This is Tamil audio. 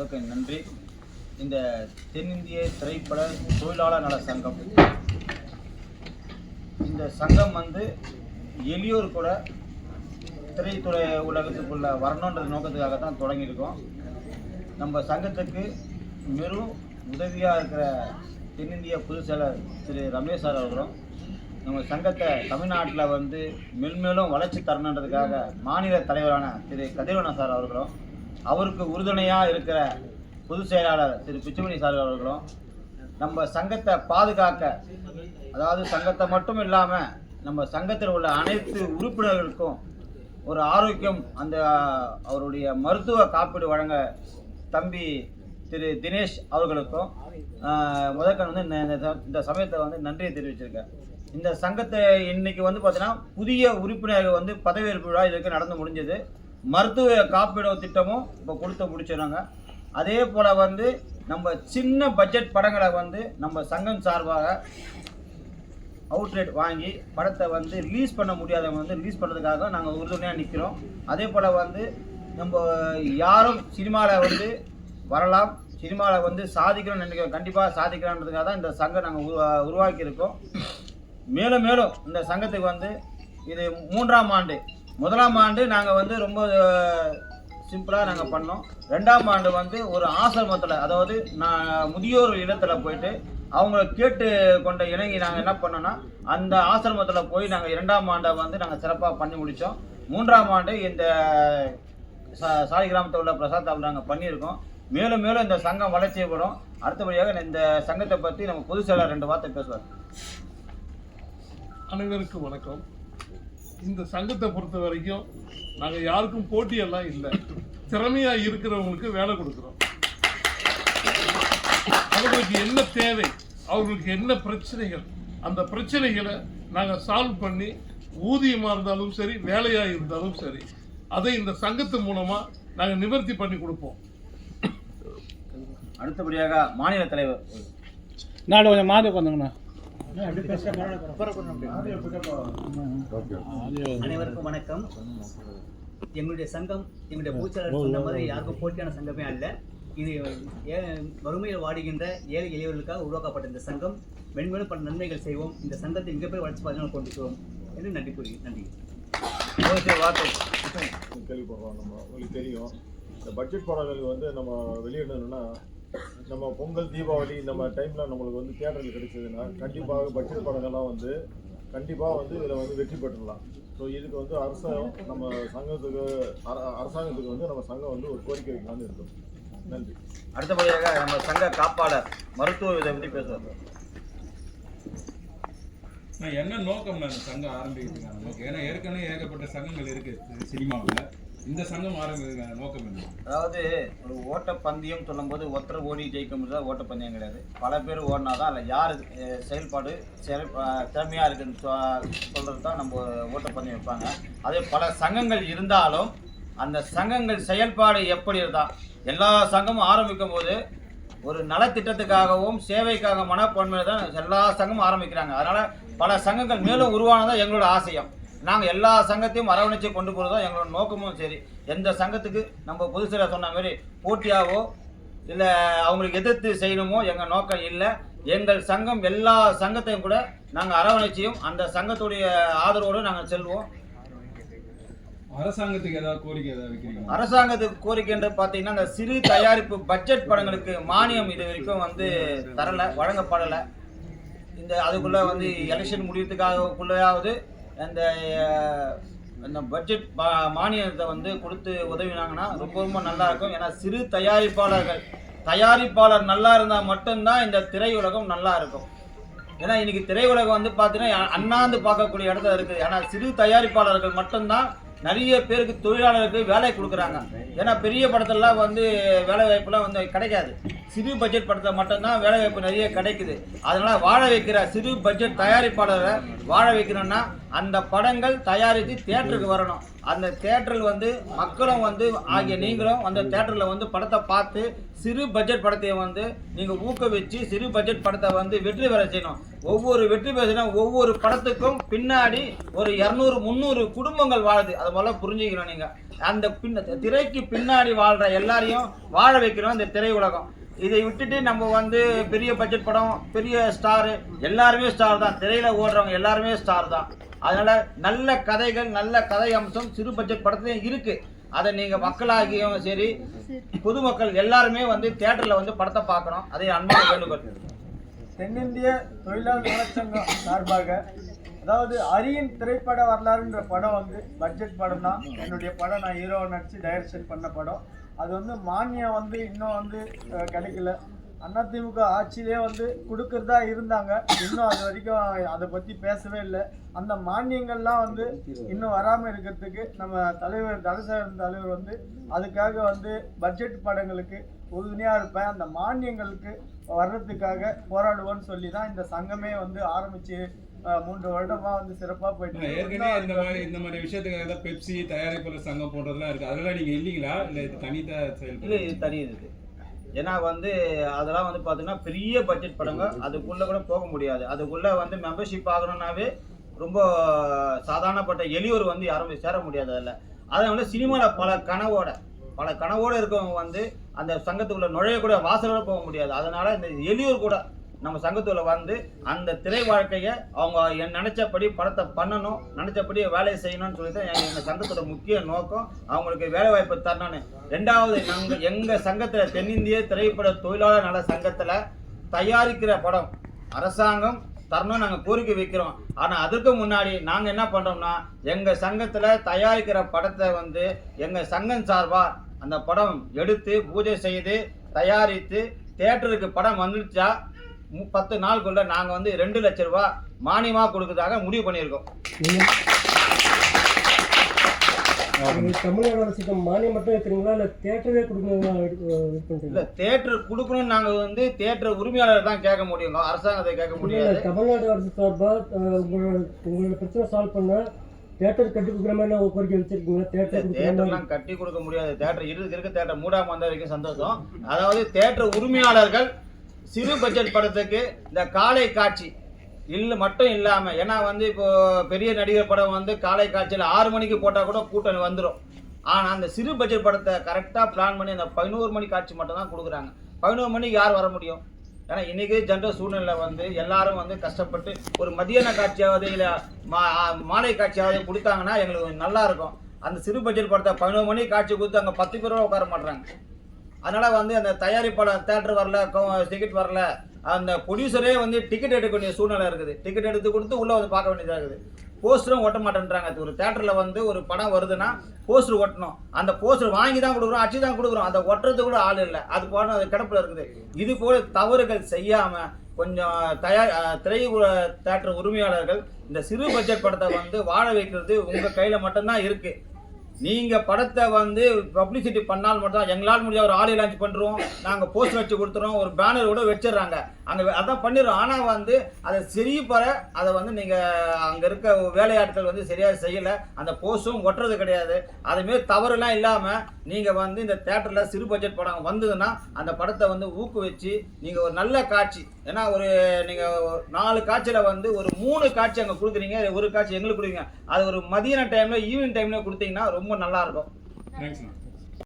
அதற்கு நன்றி. இந்த தென்னிந்திய திரைப்பட தொழிலாளர் நல சங்கம். இந்த சங்கம் வந்து எளியோர் கூட திரைத்துறை உலகத்துக்குள்ள வரணுன்ற நோக்கத்துக்காக தான் தொடங்கியிருக்கோம். நம்ம சங்கத்துக்கு வெறும் உதவியாக இருக்கிற தென்னிந்திய பொதுச் செயலர் திரு ரமேஷ் சார் அவர்களும் நம்ம சங்கத்தை தமிழ்நாட்டில் வந்து மென்மேலும் வளர்ச்சி தரணுன்றதுக்காக மாநில தலைவரான திரு கதிரவன சார் அவர்களும் அவருக்கு உறுதுணையாக இருக்கிற பொதுச் செயலாளர் திரு பிச்சுமணி சார் அவர்களும் நம்ம சங்கத்தை பாதுகாக்க அதாவது சங்கத்தை மட்டும் இல்லாமல் நம்ம சங்கத்தில் உள்ள அனைத்து உறுப்பினர்களுக்கும் ஒரு ஆரோக்கியம் அந்த அவருடைய மருத்துவ காப்பீடு வழங்க தம்பி திரு தினேஷ் அவர்களுக்கும் முதற்கண் வந்து இந்த- இந்த சமயத்தை வந்து நன்றியை தெரிவிச்சிருக்கேன் இந்த சங்கத்தை இன்னைக்கு வந்து பார்த்தீங்கன்னா புதிய உறுப்பினர்கள் வந்து பதவியேற்பு விழா இதுக்கு நடந்து முடிஞ்சது. மருத்துவ காப்பீடு திட்டமும் இப்போ கொடுத்து முடிச்சிடுறாங்க. அதே போல் வந்து நம்ம சின்ன பட்ஜெட் படங்களை வந்து நம்ம சங்கம் சார்பாக அவுட்லெட் வாங்கி படத்தை வந்து ரிலீஸ் பண்ண முடியாதவங்க வந்து ரிலீஸ் பண்ணுறதுக்காக நாங்கள் உறுதுணையாக நிற்கிறோம் அதே போல் வந்து நம்ம யாரும் சினிமாவில் வந்து வரலாம். சினிமாவில் வந்து சாதிக்கணும்னு நினைக்கிறோம். கண்டிப்பாக சாதிக்கலான்றதுக்காக தான் இந்த சங்கம் நாங்கள் உருவா உருவாக்கியிருக்கோம். மேலும் மேலும் இந்த சங்கத்துக்கு வந்து இது மூன்றாம் ஆண்டு முதலாம் ஆண்டு நாங்கள் வந்து ரொம்ப சிம்பிளாக நாங்கள் பண்ணோம். ரெண்டாம் ஆண்டு வந்து ஒரு ஆசிரமத்தில் அதாவது நான் முதியோர் இடத்துல போயிட்டு அவங்கள கேட்டு கொண்ட இணங்கி நாங்கள் என்ன பண்ணோன்னா அந்த ஆசிரமத்தில் போய் நாங்கள் இரண்டாம் ஆண்டை வந்து நாங்கள் சிறப்பாக பண்ணி முடித்தோம் மூன்றாம் ஆண்டு இந்த சா- கிராமத்தில் உள்ள பிரசாத்தாவில் நாங்கள் பண்ணியிருக்கோம். மேலும் மேலும் இந்த சங்கம் வளர்ச்சியப்படும் அடுத்தபடியாக இந்த சங்கத்தை பற்றி நம்ம பொதுச் செயலாளர் ரெண்டு வார்த்தை பேசுவார். அனைவருக்கும் வணக்கம். இந்த சங்கத்தை பொறுத்த வரைக்கும் நாங்கள் யாருக்கும் போட்டியெல்லாம் இல்லை. திறமையா இருக்கிறவங்களுக்கு வேலை கொடுக்குறோம். அவங்களுக்கு என்ன தேவை அவங்களுக்கு என்ன பிரச்சனைகள் அந்த பிரச்சனைகளை நாங்கள் சால்வ் பண்ணி ஊதியமாக இருந்தாலும் சரி வேலையாக இருந்தாலும் சரி அதை இந்த சங்கத்து மூலமாக நாங்கள் நிவர்த்தி பண்ணி கொடுப்போம். அடுத்தபடியாக மாநில தலைவர். நாடு கொஞ்சம் மாறி உட்காந்துங்கண்ணா அனைவருக்கும் வணக்கம். எங்களுடைய சங்கம் எங்களுடைய பூச்சாளர் சொன்ன மாதிரி யாருக்கும் போட்டியான சங்கமே அல்ல. இது ஏ- வறுமையில் வாடுகின்ற ஏழை எளியவர்களுக்காக உருவாக்கப்பட்ட இந்த சங்கம். மென்மேலும் பல நன்மைகள் செய்வோம். இந்த சங்கத்தை மிகப்பெரிய வளர்ச்சி பாதையில் கொண்டு என்று நன்றி கூறி நன்றி. கேள்விப்படுறோம் நம்ம உங்களுக்கு தெரியும். இந்த பட்ஜெட் படங்கள் வந்து நம்ம வெளியிடணும்னா நம்ம பொங்கல் தீபாவளி இந்த மாதிரி டைமில் நம்மளுக்கு வந்து தியேட்டரில் கிடைச்சதுன்னா கண்டிப்பாக பட்ஜெட் படங்கள்லாம் வந்து கண்டிப்பாக வந்து இதில் வந்து வெற்றி பெற்றுடலாம். ஸோ இதுக்கு வந்து அரசாங்கம் நம்ம சங்கத்துக்கு அர- அரசாங்கத்துக்கு வந்து நம்ம சங்கம் வந்து ஒரு கோரிக்கை வைக்கலாம்னு இருக்கோம். நன்றி. அடுத்தபடியாக நம்ம சங்க காப்பாளர் மருத்துவ இதை பற்றி நான் என்ன நோக்கம் சங்கம் ஆரம்பிக்கிறதுக்கான நோக்கம்? ஏன்னா ஏற்கனவே ஏகப்பட்ட சங்கங்கள் இருக்கு சினிமாவில். இந்த சங்கம் ஆரம்பிக்கிறதுக்கான நோக்கம் என்ன? அதாவது ஒரு ஓட்டப்பந்தயம் சொல்லும்போது ஒருத்தர் ஓடி ஜெயிக்க முடியாத ஓட்டப்பந்தயம் கிடையாது. பல பேர் ஓடினா தான் அதில் யார் செயல்பாடு செயல் திறமையா இருக்குன்னு சொ- சொல்றது தான் நம்ம ஓட்டப்பந்தயம் வைப்பாங்க. அதே பல சங்கங்கள் இருந்தாலும் அந்த சங்கங்கள் செயல்பாடு எப்படி இருந்தா எல்லா சங்கமும் ஆரம்பிக்கும் போது ஒரு நலத்திட்டத்துக்காகவும் சேவைக்காக மனப்பான்மையில தான் எல்லா சங்கமும் ஆரம்பிக்கிறாங்க. அதனால பல சங்கங்கள் மேலும் உருவானதான் எங்களோட ஆசையம். நாங்கள் எல்லா சங்கத்தையும் அரவணைச்சு கொண்டு போகிறது தான் எங்களோட நோக்கமும் சரி. எந்த சங்கத்துக்கு நம்ம பொதுசில சொன்ன மாதிரி போட்டியாவோ இல்லை அவங்களுக்கு எதிர்த்து செய்யணுமோ எங்கள் நோக்கம் இல்லை. எங்கள் சங்கம் எல்லா சங்கத்தையும் கூட நாங்கள் அரவணைச்சியும் அந்த சங்கத்துடைய ஆதரவோடு நாங்கள் செல்வோம். அரசாங்கத்துக்கு ஏதாவது கோரிக்கை ஏதாவது அரசாங்கத்துக்கு கோரிக்கைன்ற பார்த்தீங்கன்னா இந்த சிறு தயாரிப்பு பட்ஜெட் படங்களுக்கு மானியம் இது வரைக்கும் வந்து தரல வழங்கப்படலை. இந்த அதுக்குள்ள வந்து எலெக்ஷன் முடியறதுக்காகக்குள்ளையாவது அந்த இந்த அந்த பட்ஜெட் பா- மானியத்தை வந்து கொடுத்து உதவினாங்கன்னா ரொம்ப ரொம்ப நல்லா இருக்கும். ஏன்னா சிறு தயாரிப்பாளர்கள் தயாரிப்பாளர் நல்லா இருந்தால் மட்டும்தான் இந்த திரையுலகம் நல்லா இருக்கும். ஏன்னா இன்னைக்கு திரையுலகம் வந்து பார்த்தீங்கன்னா அண்ணாந்து பார்க்கக்கூடிய இடத்துல இருக்குது. ஏன்னா சிறு தயாரிப்பாளர்கள் மட்டும்தான் நிறைய பேருக்கு தொழிலாளர்களுக்கு வேலை கொடுக்குறாங்க. ஏன்னா பெரிய படத்துலலாம் வந்து வேலை வாய்ப்புலாம் வந்து கிடைக்காது. சிறு பட்ஜெட் படத்தை மட்டும்தான் வேலை வாய்ப்பு நிறைய கிடைக்குது. அதனால் வாழ வைக்கிற சிறு பட்ஜெட் தயாரிப்பாளரை வாழ வைக்கணும்னா அந்த படங்கள் தயாரித்து தேட்டருக்கு வரணும். அந்த தேட்டரில் வந்து மக்களும் வந்து ஆகிய நீங்களும் அந்த தேட்டரில் வந்து படத்தை பார்த்து சிறு பட்ஜெட் படத்தை வந்து நீங்கள் ஊக்குவிச்சு சிறு பட்ஜெட் படத்தை வந்து வெற்றி பெற செய்யணும். ஒவ்வொரு வெற்றி பெற ஒவ்வொரு படத்துக்கும் பின்னாடி ஒரு இரநூறு முந்நூறு குடும்பங்கள் வாழுது. அது போல் புரிஞ்சுக்கணும் நீங்கள் அந்த பின்ன திரைக்கு பின்னாடி வாழ்கிற எல்லாரையும் வாழ வைக்கிறோம் இந்த திரை உலகம் இதை விட்டுட்டு நம்ம வந்து பெரிய பட்ஜெட் படம் பெரிய ஸ்டாரு எல்லாருமே ஸ்டார் தான். திரையில் ஓடுறவங்க எல்லாருமே ஸ்டார் தான். அதனால நல்ல கதைகள் நல்ல கதை அம்சம் சிறு பட்ஜெட் படத்துலையும் இருக்கு. அதை நீங்க மக்களாகியும் சரி பொதுமக்கள் எல்லாருமே வந்து தியேட்டர்ல வந்து படத்தை பார்க்கணும். அதை அன்பான வேண்டுகோள். தென்னிந்திய தொழிலாளர் நலச்சங்கம் சார்பாக அதாவது அரியின் திரைப்பட வரலாறுன்ற படம் வந்து பட்ஜெட் படம் தான் என்னுடைய படம் நான் ஹீரோ நடிச்சு டைரக்ஷன் பண்ண படம். அது வந்து மானியம் வந்து இன்னும் வந்து கிடைக்கல. அதிமுக ஆட்சியிலே வந்து கொடுக்கறதா இருந்தாங்க. இன்னும் அது வரைக்கும் அதை பற்றி பேசவே இல்லை. அந்த மானியங்கள்லாம் வந்து இன்னும் வராமல் இருக்கிறதுக்கு நம்ம தலைவர் தலசேகரன் தலைவர் வந்து அதுக்காக வந்து பட்ஜெட் படங்களுக்கு உறுதுணையாக இருப்பேன். அந்த மானியங்களுக்கு வர்றதுக்காக போராடுவோன்னு சொல்லி தான் இந்த சங்கமே வந்து ஆரம்பிச்சு மூன்று வருடமா வந்து சிறப்பாக போயிட்டு இருக்கு. ஏற்கனவே இந்த மாதிரி இந்த மாதிரி விஷயத்துக்காக தான் பெப்சி தயாரிப்பாளர் சங்கம் போன்றதெல்லாம் இருக்கு. அதெல்லாம் நீங்க இல்லீங்களா? இல்ல இது தனித்த இது தனி இது. ஏன்னா வந்து அதெல்லாம் வந்து பார்த்தீங்கன்னா பெரிய பட்ஜெட் படங்க. அதுக்குள்ளே கூட போக முடியாது. அதுக்குள்ளே வந்து மெம்பர்ஷிப் ஆகணும்னாவே ரொம்ப சாதாரணப்பட்ட எளியோர் வந்து யாரும் சேர முடியாது அதில். அதை வந்து சினிமாவில் பல கனவோட பல கனவோடு இருக்கவங்க வந்து அந்த சங்கத்துக்குள்ளே நுழைய கூட வாசலோட போக முடியாது. அதனால் இந்த எளியோர் கூட நம்ம சங்கத்தில் வந்து அந்த திரை வாழ்க்கையை அவங்க என் நினச்சபடி படத்தை பண்ணணும் நினச்சபடி வேலையை செய்யணும்னு சொல்லி தான் எங்கள் சங்கத்தோட முக்கிய நோக்கம். அவங்களுக்கு வேலை வாய்ப்பு தரணும்னு. ரெண்டாவது நாங்கள் எங்கள் சங்கத்தில் தென்னிந்திய திரைப்பட தொழிலாளர் நல சங்கத்தில் தயாரிக்கிற படம் அரசாங்கம் தரணும்னு நாங்கள் கோரிக்கை வைக்கிறோம். ஆனால் அதற்கு முன்னாடி நாங்கள் என்ன பண்ணுறோம்னா எங்கள் சங்கத்தில் தயாரிக்கிற படத்தை வந்து எங்கள் சங்கம் சார்பாக அந்த படம் எடுத்து பூஜை செய்து தயாரித்து தேட்டருக்கு படம் வந்துடுச்சா பத்து நாளுக்குள்ள நாங்கள் வந்து ரெண்டு லட்ச ரூபா மானியமாக கொடுக்கறதாக முடிவு பண்ணியிருக்கோம். தமிழ்நாடு அரசுக்கு மானியம் மட்டும் வைக்கிறீங்களா இல்லை தேட்டரே பண்ணுறீங்களா இல்லை தேட்டர் கொடுக்கணும்னு நாங்கள் வந்து தேட்டர் உரிமையாளர் தான் கேட்க முடியும். அரசாங்கத்தை கேட்க முடியாது. தமிழ்நாடு அரசு சார்பாக உங்களோட உங்களோட பிரச்சனை சால்வ் பண்ண தேட்டர் கட்டி கொடுக்குற மாதிரி கோரிக்கை வச்சிருக்கீங்களா? தேட்டர் தேட்டர்லாம் கட்டி கொடுக்க முடியாது. தேட்டர் இருக்கு இருக்க தேட்டர் மூடாம வந்த வரைக்கும் சந்தோஷம். அதாவது தேட்டர் உரிமையாளர்கள் சிறு பட்ஜெட் படத்துக்கு இந்த காலை காட்சி இல்லை மட்டும் இல்லாமல் ஏன்னா வந்து இப்போ பெரிய நடிகர் படம் வந்து காலை காட்சியில் ஆறு மணிக்கு போட்டால் கூட கூட்டணி வந்துடும் ஆனால் அந்த சிறு பட்ஜெட் படத்தை கரெக்டாக பிளான் பண்ணி அந்த பதினோரு மணி காட்சி மட்டும் தான் கொடுக்குறாங்க. பதினோரு மணிக்கு யார் வர முடியும்? ஏன்னா இன்றைக்கி ஜென்ரல் சூழ்நிலை வந்து எல்லாரும் வந்து கஷ்டப்பட்டு ஒரு மதியான காட்சியாவது இல்லை மா மாலை காட்சியாவது கொடுத்தாங்கன்னா எங்களுக்கு கொஞ்சம் நல்லா இருக்கும். அந்த சிறு பட்ஜெட் படத்தை பதினோரு மணி காட்சி கொடுத்து அங்கே பத்து பேரோட உட்கார மாட்றாங்க. அதனால் வந்து அந்த தயாரிப்பாளர் தேட்டர் வரல டிக்கெட் வரல. அந்த ப்ரொடியூசரே வந்து டிக்கெட் எடுக்க வேண்டிய சூழ்நிலை இருக்குது. டிக்கெட் எடுத்து கொடுத்து உள்ளே வந்து பார்க்க வேண்டியதாக இருக்குது. போஸ்டரும் ஓட்ட மாட்டேன்றாங்க. அது ஒரு தேட்டரில் வந்து ஒரு படம் வருதுன்னா போஸ்டர் ஒட்டணும். அந்த போஸ்டர் வாங்கி தான் கொடுக்குறோம் அச்சு தான் கொடுக்குறோம். அந்த ஒட்டுறது கூட ஆள் இல்லை. அது போன அது கிடப்பில் இருக்குது. இது போல தவறுகள் செய்யாமல் கொஞ்சம் தயார் அஹ், திரை தேட்டர் உரிமையாளர்கள் இந்த சிறு பட்ஜெட் படத்தை வந்து வாழ வைக்கிறது உங்கள் கையில் மட்டும்தான் இருக்குது நீங்கள் படத்தை வந்து பப்ளிசிட்டி பண்ணால் மட்டும் தான் எங்களால் முடிஞ்ச ஒரு ஆடியோ லான்ச் பண்ணுறோம் நாங்கள் போஸ்டர் வச்சு கொடுத்துறோம். ஒரு பேனர் கூட வச்சிடுறாங்க. அந்த அதான் பண்ணிடும் ஆனால் வந்து அதை சிரிப்பற அதை வந்து நீங்கள் அங்கே இருக்க வேலையாட்கள் வந்து சரியாக செய்யலை. அந்த போஸ்டும் ஒட்டுறது கிடையாது. அதுமாரி தவறுலாம் இல்லாமல் நீங்கள் வந்து இந்த தேட்டரில் சிறு பட்ஜெட் படம் வந்ததுன்னா அந்த படத்தை வந்து ஊக்குவிச்சு நீங்கள் ஒரு நல்ல காட்சி. ஏன்னா ஒரு நீங்கள் நாலு காட்சியில் வந்து ஒரு மூணு காட்சி அங்கே கொடுக்குறீங்க. ஒரு காட்சி எங்களுக்கு கொடுக்குறீங்க. அது ஒரு மதியான டைமில் ஈவினிங் டைமில் கொடுத்தீங்கன்னா ரொம்ப நல்லா இருக்கும். தேங்க்ஸ்ண்ணா